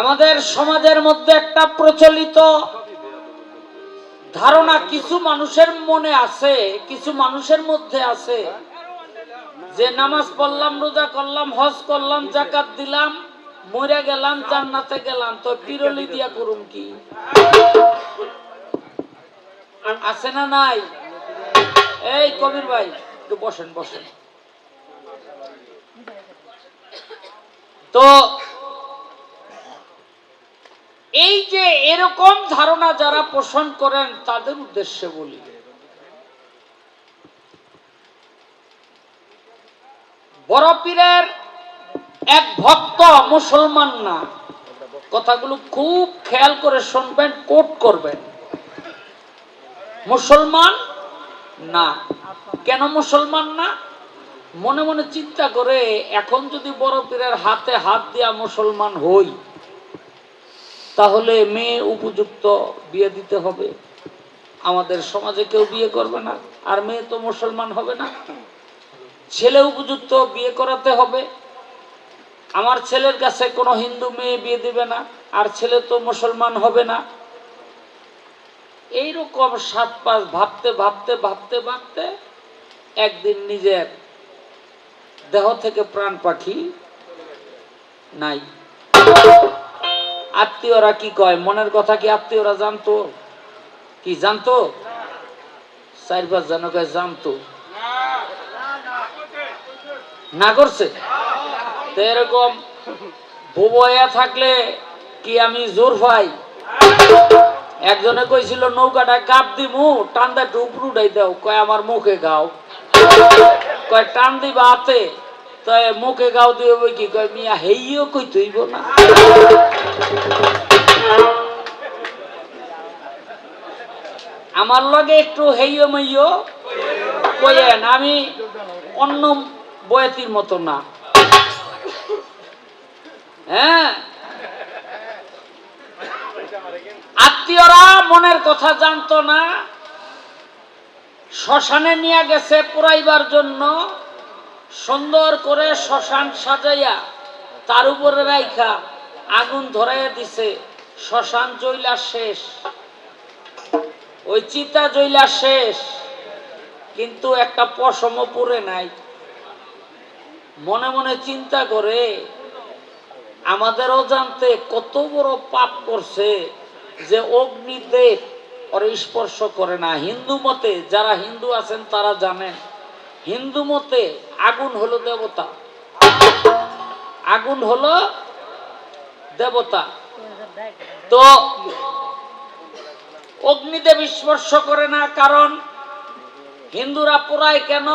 আমাদের সমাজের মধ্যে একটা প্রচলিত ধারণা, কিছু মানুষের মনে আছে, কিছু মানুষের মধ্যে আছে। যে নামাজ পড়লাম, রোজা করলাম, হজ করলাম, জাকাত দিলাম গেলাম, জান্নাতে গেলাম, তো পিরলি দিয়া কি? আছে না নাই? এই কবির ভাই, একটু বসেন বসেন। তো এই যে এরকম ধারণা যারা পোষণ করেন, তাদের উদ্দেশ্যে বলি। বড় পীরের এক ভক্ত মুসলমান না, কথাগুলো খুব খেয়াল করে শুনবেন, কোট করবেন। মুসলমান না। কেন মুসলমান না? মনে মনে চিন্তা করে, এখন যদি বড় পীরের হাতে হাত দিয়া মুসলমান হই তাহলে মেয়ে উপযুক্ত বিয়ে দিতে হবে। আমাদের সমাজে কেউ বিয়ে করবে না, আর মেয়ে তো মুসলমান হবে না। ছেলে উপযুক্ত বিয়ে করাতে হবে। আমার ছেলের কাছে কোনো হিন্দু মেয়ে বিয়ে দিবে না, আর ছেলে তো মুসলমান হবে না। এইরকম সাত পাঁচ ভাবতে ভাবতে ভাবতে ভাবতে একদিন নিজের দেহ থেকে প্রাণ পাখি নাই। আত্মীয়রা কি কয়? মনের কথা কি আত্মীয়রা জানতো? কি জানতো? চার পাঁচ জন কয়, জানতো। না করছে? এরকম বুবয়া থাকলে কি আমি জোর পাই? একজনে কইছিল, নৌকাটা কাপ দিমু টান্দা একটু উপরু উঠাই দাও। কয়, আমার মুখে গাও কয়, টান দিবা হাতে? তাই মুখে গাও দিয়ে কি? কয়, মিয়া, হেইও কই তুইব না। আমার লগে একটু হেইও মেইও কইয়েন আমি অন্য বয়াতির মতো না। হ্যাঁ? আত্মীয়রা মনের কথা জানতো না, শ্মশানে নিয়ে গেছে পুরাইবার জন্য, সুন্দর করে শ্মশান সাজাইয়া তার উপরে রাইখা আগুন ধরাইয়া দিছে, শ্মশান জইলা শেষ। ওই চিতা জইলা শেষ, কিন্তু একটা পশম পরে নাই। মনে মনে চিন্তা করে আমাদের অজান্তে কত বড় পাপ করছে যে অগ্নিদেব ওরে স্পর্শ করে না। হিন্দু মতে, যারা হিন্দু আছেন তারা জানেন, হিন্দু মতে আগুন হলো দেবতা। আগুন হলো দেবতা। তো অগ্নিদেব স্পর্শ করে না, কারণ হিন্দুরা পোড়ায় কেন?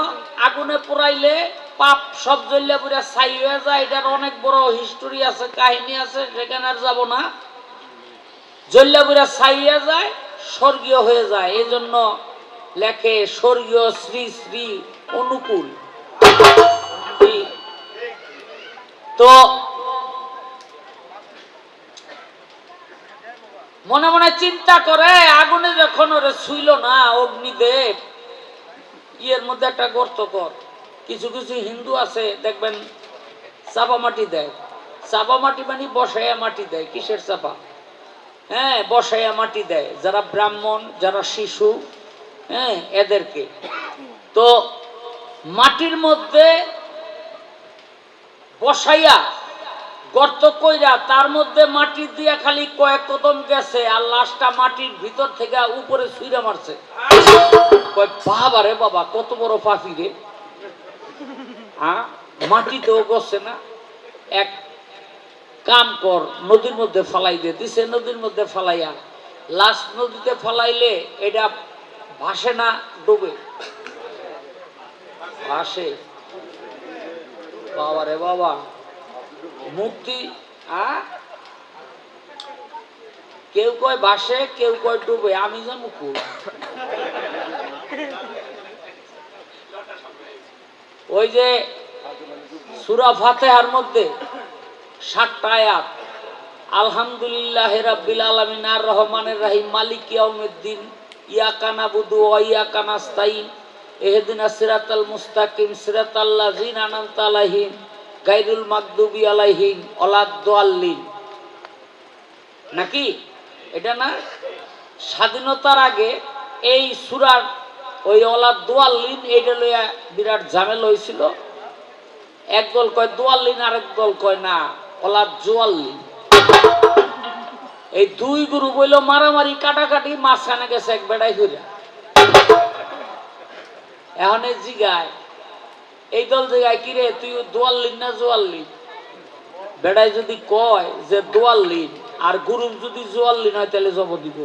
আগুনে পোড়াইলে পাপ সব জ্বললে পুরা ছাই হয়ে যায়। এটার অনেক বড় হিস্টোরি আছে, কাহিনী আছে, সেখানে আর যাব না। জ্বললে পুরা ছাই হয়ে যায়, স্বর্গীয় হয়ে যায়। এই জন্য লেখে স্বর্গীয় শ্রী শ্রী অনুকূল। তো মনে মনে চিন্তা করে, আগুনে যখন ওরে ছুইল না অগ্নিদেব, ইয়ের মধ্যে একটা গর্ত কর। কিছু কিছু হিন্দু আছে, দেখবেন চাপা মাটি দেয়। চাপা মাটি মানে বসাইয়া মাটি দেয়, কিসের চাপা? হ্যাঁ বসাইয়া মাটি দেয়। যারা ব্রাহ্মণ, যারা শিশু হ্যাঁ এদেরকে। তো মাটির মধ্যে বসাইয়া গর্ত কইরা তার মধ্যে মাটি দিয়া খালি কয়েক কদম গেছে আর লাশটা মাটির ভিতর থেকে উপরে ছুঁড়ে মারছে। বাবা রে বাবা, কত বড় পাখি রে। হ্যাঁ মাটিতেও গছে না। এক কাম কর, নদীর মধ্যে ফালাই দে, দিছে নদীর মধ্যে ফালাইয়া। লাশ নদীতে ফালাইলে এটা ভাসে না, ডুবে? ভাসে। বাবা রে বাবা। মুক্তি, আ? কেউ কয় ভাসে কেউ কয় ডুবে, আমি যে মুকুল ওই যে সুরা ফাতেহার মধ্যে সাতটা আয়াত, আলহামদুলিল্লাহ রাব্বিল আলামিন আর রহমানের রাহিম, মালিক ইয়াউমিদ্দিন, ইয়াকা নাবুদু ওয়া ইয়াকা নাস্তাইন ইহদিনা সিরাতাল মুস্তাকিম সিরাতাল লাযিনা আনআমতা আলাইহিম। গায়রুল মাগদুবি আলাইহিম ওয়ালাদ-দাল্লিন নাকি? এটা না? স্বাধীনতার আগে এই সুরার ওই অলা দোয়াল্লিন এইটা লইয়া বিরাট ঝামেলা হয়েছিল এক দল কয় দোয়াল্লিন, আরেক দল কয় না অলা জোয়াল্লিন। এই দুই গুরু বইল মারামারি, কাটাকাটি, মাঝখানে গেছে এক বেড়াই হইয়া এখন জিগায় এই দল জিগায় কিরে তুই দোয়াল্লিন না জোয়াল্লিন? বেড়াই যদি কয় যে দোয়াল্লিন, আর গুরু যদি জোয়াল্লিন হয় তাহলে জব দিব।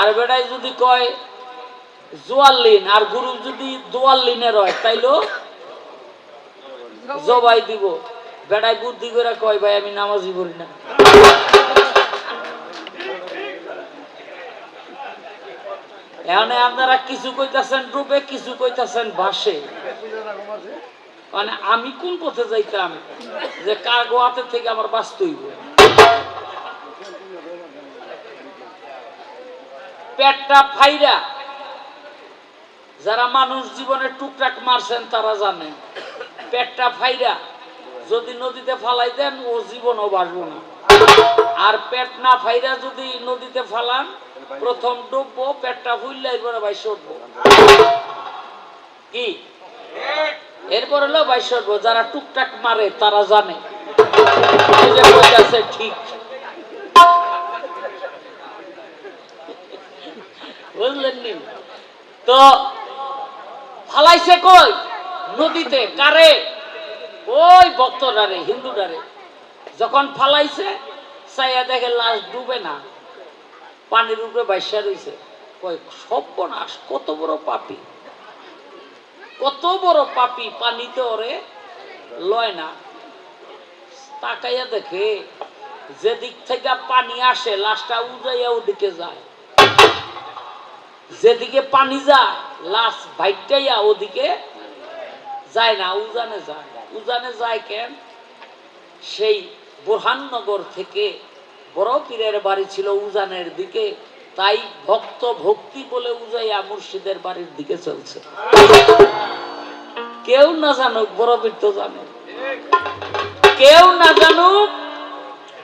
আর বেড়াই যদি কয় জোয়াল্লিন, আর গুরু যদি দোয়াল্লিনের হয় তাইলো জবাই দিব। বেড়াই বুদ্ধি করে কয়, ভাই, আমি নামাজি পড়ি না। এখানে আপনারা কিছু কইতাছেন ডুবে কিছু কইতাছেন ভাসে মানে আমি কোন পথে যাইতাম যে কার গোয়াতে থেকে আমার বাঁচতে হইব? পেটটা ফাইরা যারা মানুষ জীবনে টুকটাক মারছেন তারা জানে, পেটটা ফাইরা যদি নদীতে ফালাই দেন ও জীবনও বাঁচবো না। আর পেট না ফাইরা যদি নদীতে ফালান প্রথম ডুববো, পেটটা ফুললে এরপরে বাইশ উঠবো। কি? এরপর হলো বাইশ উঠবো। যারা টুকটাক মারে, তারা জানে। ঠিক। বুঝলেন নি? তো, ফালাইছে কই? নদীতে, কারে? ওই যখন ফালাইছে দেখে লাশ ডুবে না। পানির উপরে বাইসা রয়েছে কয়, সর্বনাশ, কত বড় পাপি। কত বড় পাপি পানিতে ওরে লয় না। তাকাইয়া দেখে, যেদিক থেকে পানি আসে, লাশটা উজাইয়া ওদিকে যায়। যেদিকে পানি যায়, লাশ ভাইটাইয়া ওদিকে যায় না, উজানে যায়। উজানে যায় কেন? সেই বোরহাননগর থেকে বড় পীরের বাড়ি ছিল উজানের দিকে, তাই ভক্ত ভক্তি বলে উজাইয়া মুর্শিদের বাড়ির দিকে চলছে। কেউ না জানুক বড় পীর তো জানে। কেউ না জানুক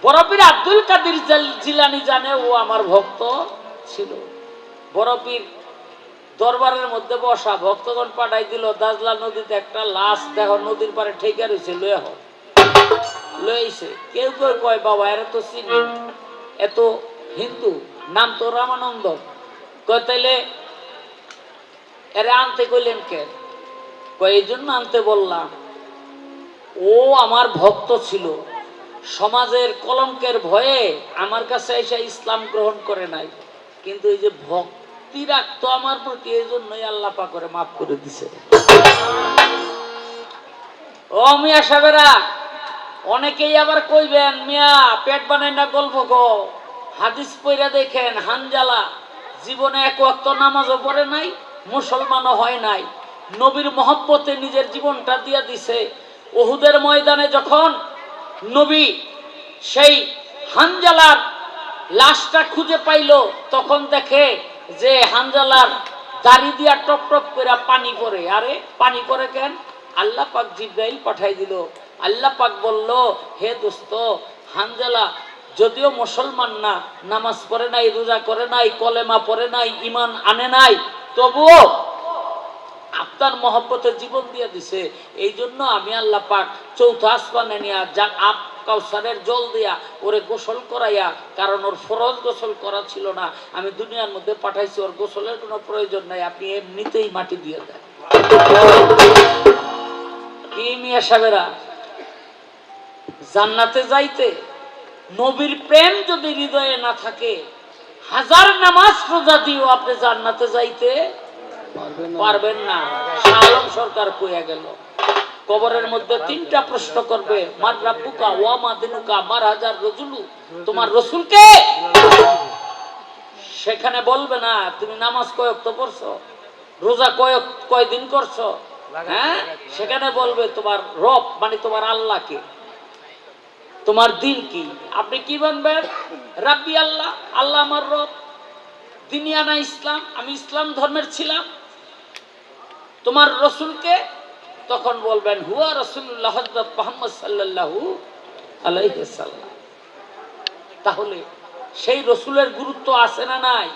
বড় পীর আব্দুল কাদির জিলানি জানে, ও আমার ভক্ত ছিল। বড় পীর দরবারের মধ্যে বসা, ভক্তগণ পাঠাই দিল, দাজলা নদীতে একটা লাশ দেখো, নদীর পারে ঠেকে রয়েছে, লয়ে হোক লইছে। কেউ কেউ কয়, বাবা, এরা তো চিনি এত হিন্দু। নাম তো রামানন্দ। কয়, তাইলে এরা আনতে কইলেন কেন কয়, এই জন্য আনতে বললাম। ও আমার ভক্ত ছিল। সমাজের কলঙ্কের ভয়ে আমার কাছে এসে ইসলাম গ্রহণ করে নাই। কিন্তু এই যে ভক্তি রাখতো আমার প্রতি এই জন্যই আল্লাহ পা করে মাফ করে দিছে। ও মিয়া সাহেবেরা অনেকেই আবার কইবেন, মিয়া, পেট বানাই না গল্প গো। হাদিস পইরা দেখেন, হানজালা, জীবনে এক অক্ত নামাজও পড়ে নাই, মুসলমানও হয় নাই। নবীর মহব্বতে নিজের জীবনটা দিয়া দিছে। ওহুদের ময়দানে যখন নবী সেই হানজালার লাশটা খুঁজে পাইল, তখন দেখে যে হানজালার দাড়ি দিয়া টপ টপ করে পানি পড়ে। আরে, পানি পড়ে কেন? আল্লাহ পাক জিব্রাইল পাঠাই দিল। আল্লাহ পাক বলল, হে দোস্ত, হানজালা, যদিও মুসলমান না, নামাজ পড়ে নাই, রোজা করে নাই, কলেমা পড়ে নাই ইমান আনে নাই, তবুও আপনার মহব্বতে জীবন দিয়ে দিছে। এই জন্য আমি আল্লাহ পাক চৌথ আসমানে নিয়ে যা আপ কাউসারের জল দিয়া ওরে গোসল করাইয়া, কারণ ওর ফরজ গোসল করা ছিল না, আমি দুনিয়ার মধ্যে পাঠাইছি, ওর গোসলের কোনো প্রয়োজন নাই, আপনি এমনিতেই মাটি দিয়ে দেন। কি মিয়া সাহেবেরা? জান্নাতে যাইতে নবীর প্রেম যদি হৃদয়ে না থাকে হাজার নামাজ রোজা দিও আপনি জান্নাতে যাইতে পারবেন না। আলম সরকার কইয়া গেল। কবরের মধ্যে তিনটা প্রশ্ন করবে মার রাব্বুকা ওয়া মার হাজার রজুলু তোমার রসুলকে সেখানে বলবে না তুমি নামাজ কয়েক তো পড়ছো? রোজা কয়েক কয়দিন করছ? হ্যাঁ? সেখানে বলবে তোমার রব মানে তোমার আল্লাহকে তোমার দিন কি? আপনি কি বানবেন রাব্বি আল্লাহ আল্লাহ আমার রব দিনিয়ানা ইসলাম, আমি ইসলাম ধর্মের ছিলাম। তোমার রসুলকে তখন বলবেন, হুয়া রসুল্লাহ হজরত মোহাম্মদ সাল্লাল্লাহু আলাইসাল্লাম তাহলে সেই রসুলের গুরুত্ব আছে না নাই?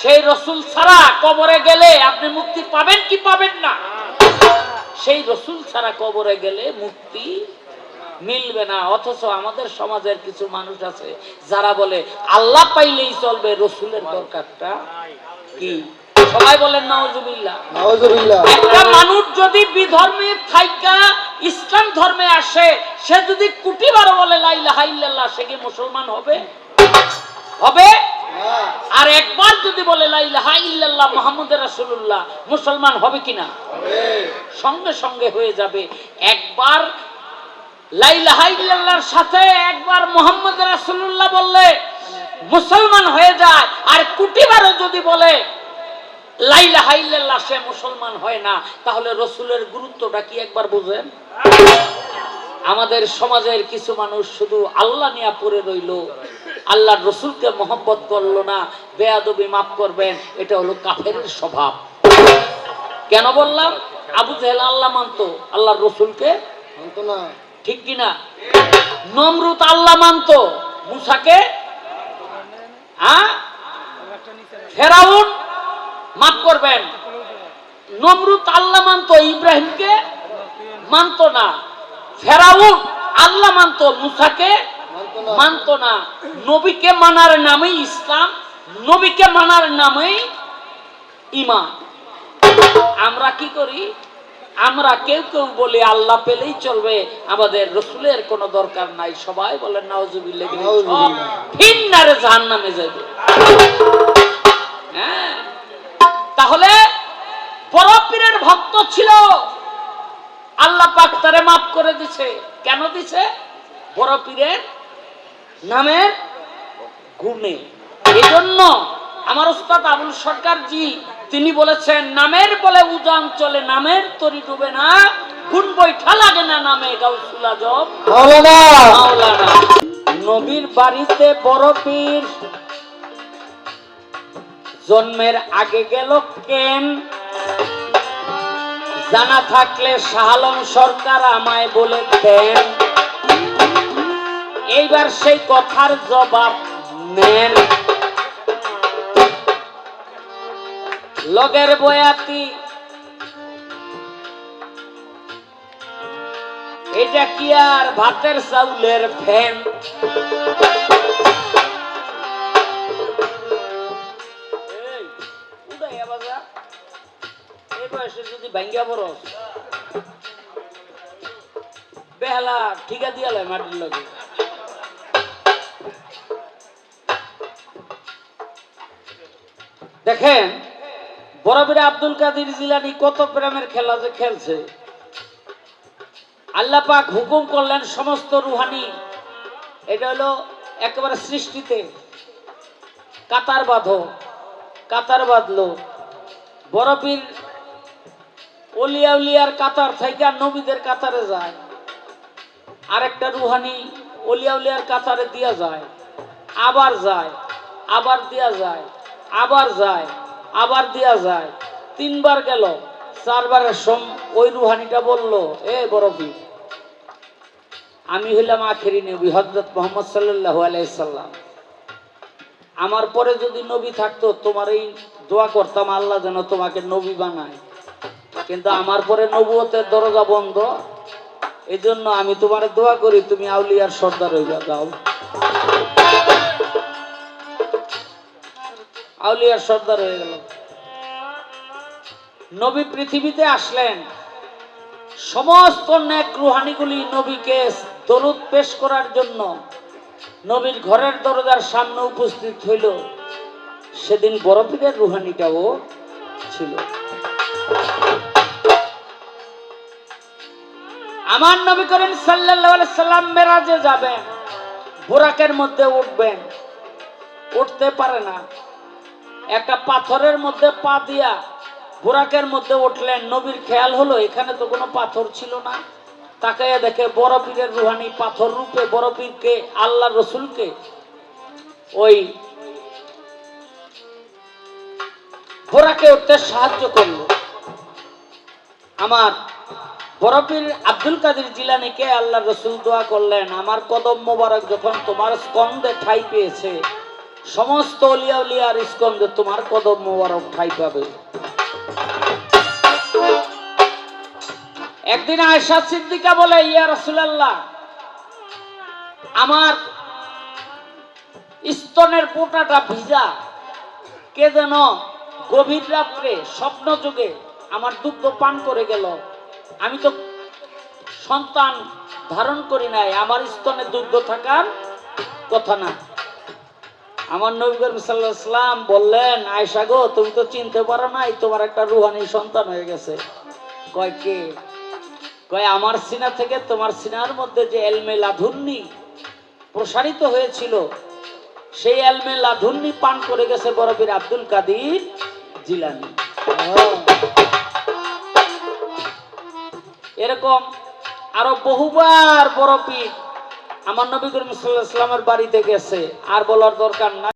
সেই রসুল ছাড়া কবরে গেলে আপনি মুক্তি পাবেন কি পাবেন না? সেই রসুল ছাড়া কবরে গেলে মুক্তি মিলবে না অথচ আমাদের সমাজের কিছু মানুষ আছে যারা বলে আল্লাহ পাইলেই চলবে রসুলের দরকারটা কি? সবাই বলেন নাউজুবিল্লাহ। নাউজুবিল্লাহ। একটা মানুষ যদি বিধর্মে থাইকা ইসলাম ধর্মে আসে সে যদি কুটি বারো বলে লাইলাহা ইল্লাল্লাহ সে কি মুসলমান হবে? হবে? আর একবার যদি বলে ইল্লাল্লাহ রাসূলুল্লাহ মুসলমান হবে কিনা? সঙ্গে সঙ্গে হয়ে যাবে। একবার লাইলাহা সাথে একবার মুহাম্মদ রাসূলুল্লাহ বললে মুসলমান হয়ে যায়। আর কুটিবারও যদি বলে লাইলাহা ইল্লাল্লাহ, সে মুসলমান হয় না, তাহলে রসুলের গুরুত্বটা কি একবার বুঝেন? আমাদের সমাজের কিছু মানুষ শুধু আল্লাহ নিয়ে পড়ে রইল, আল্লাহর রসুলকে মহব্বত করল না, বেয়াদবি মাফ করবেন, এটা হলো কাফের স্বভাব। কেন বললাম? আবু জাহেল আল্লাহ মানতো, আল্লাহর রসুলকে মানতো না। ঠিক কিনা? নমরুত আল্লাহ মানতো। মুসাকে? ফেরাউন? মাফ করবেন। নমরুত আল্লাহ মানতো, ইব্রাহিমকে? মানতো না। ফেরাউন আল্লাহ মানতো, মুসাকে? মানতো না। নবীকে মানার নামেই ইসলাম, নবীকে মানার নামেই ইমান। আমরা কি করি? আমরা কেউ কেউ বলি আল্লাহ পেলেই চলবে আমাদের রসুলের কোনো দরকার নাই। সবাই বলেন নাউজুবিল্লাহ। ফিন্নারে জাহান নামে যাবে হ্যাঁ। তাহলে বড় পীরের ভক্ত ছিল। আল্লাহ পাক তারে মাফ করে দিছে। কেন দিছে? বড় পীরের নামের গুণে। এই জন্য আমার উস্তাদ আবুল সরকার জি তিনি বলেছেন নামের বলে উজান চলে নামের তরি ডুবে না। গুণ বৈঠা লাগে না নামে গাউসুল আজম নবীর বাড়িতে বড় পীর। জন্মের আগে গেল কেন? জানা থাকলে শাহালম সরকার আমায় বলে দেন। এইবার সেই কথার জবাব নেন। লগের বয়াতি। এটা কি আর ভাতের চাউলের ফ্যান? যদি ভাঙ্গা বরস বেহালা, ঠিকা দিয়া লয় দেখেন বরাবরে আব্দুল কাদের জিলানি কত প্রেমের খেলা যে খেলছে। আল্লাহ পাক হুকুম করলেন সমস্ত রুহানি, এটা হলো একেবারে সৃষ্টিতে কাতার বাঁধো, কাতার বাঁধলো। বরফির অলিয়া উলিয়ার কাতার থেকে নবীদের কাতারে যায়, আরেকটা রুহানি অলিয়া উলিয়ার কাতারে দিয়া যায়, আবার যায়, আবার দিয়া যায়, আবার যায়। আবার দিয়া যায়। তিনবার গেল, চারবারের সোম, ওই রুহানিটা বলল, এ বরফি, আমি হইলাম আখেরি নবী হজরত মোহাম্মদ সাল্লাহ আলাইসাল্লাম আমার পরে যদি নবী থাকতো, তোমার এই দোয়া করতাম, আল্লাহ যেন তোমাকে নবী বানায়। কিন্তু আমার পরে নবুয়তের দরজা বন্ধ। এই জন্য আমি তোমার দোয়া করি, তুমি আউলিয়ার সর্দার হইয়া যাও। আউলিয়ার সর্দার হয়ে গেল। নবী পৃথিবীতে আসলেন। সমস্ত নেক রুহানিগুলি নবীকে দরুদ পেশ করার জন্য নবীর ঘরের দরজার সামনে উপস্থিত হইল। সেদিন বরফিদের রুহানিটাও ছিল। আমার নবী করিম আলাইহি সাল্লাম মেরাজে যাবেন, বোরাকের মধ্যে উঠবেন। উঠতে পারে না। একটা পাথরের মধ্যে পা দিয়া বুরাকের মধ্যে উঠলেন। নবীর খেয়াল হলো, এখানে তো কোনো পাথর ছিল না। তাকাইয়া দেখে বড় পীরের রুহানি পাথর রূপে, বড় পীরকে আল্লাহ রসুলকে, ওই বোরাকে উঠতে সাহায্য করল। আমার বরফির আব্দুল কাদের জিলানিকে আল্লাহ রসুল দোয়া করলেন, আমার কদম মোবারক যখন তোমার স্কন্দে ঠাই পেয়েছে সমস্ত অলিয়া উলিয়ার স্কন্দে তোমার কদম মোবারক ঠাই পাবে। একদিন আয়সা সিদ্দিকা বলে, ইয়া রসুলাল্লাহ, আমার স্তনের পোটাটা ভিজা, কে যেন গভীর রাত্রে স্বপ্ন যুগে আমার দুগ্ধ পান করে গেল। আমি তো সন্তান ধারণ করি নাই, আমার স্তনে দুগ্ধ থাকার কথা না। আমার নবী করিম সাল্লাম বললেন আয়সা গো, তুমি তো চিনতে পারো নাই, তোমার একটা রুহানি সন্তান হয়ে গেছে কয় কে কয়, আমার সিনা থেকে তোমার সিনার মধ্যে যে এলমে লাধুন্নি প্রসারিত হয়েছিল, সেই এলমে লাধুন্নি পান করে গেছে বরফির আব্দুল কাদির জিলানি। এরকম আরও বহুবার বরফির আমার নবী করিম সাল্লামের বাড়িতে গেছে আর বলার দরকার নাই।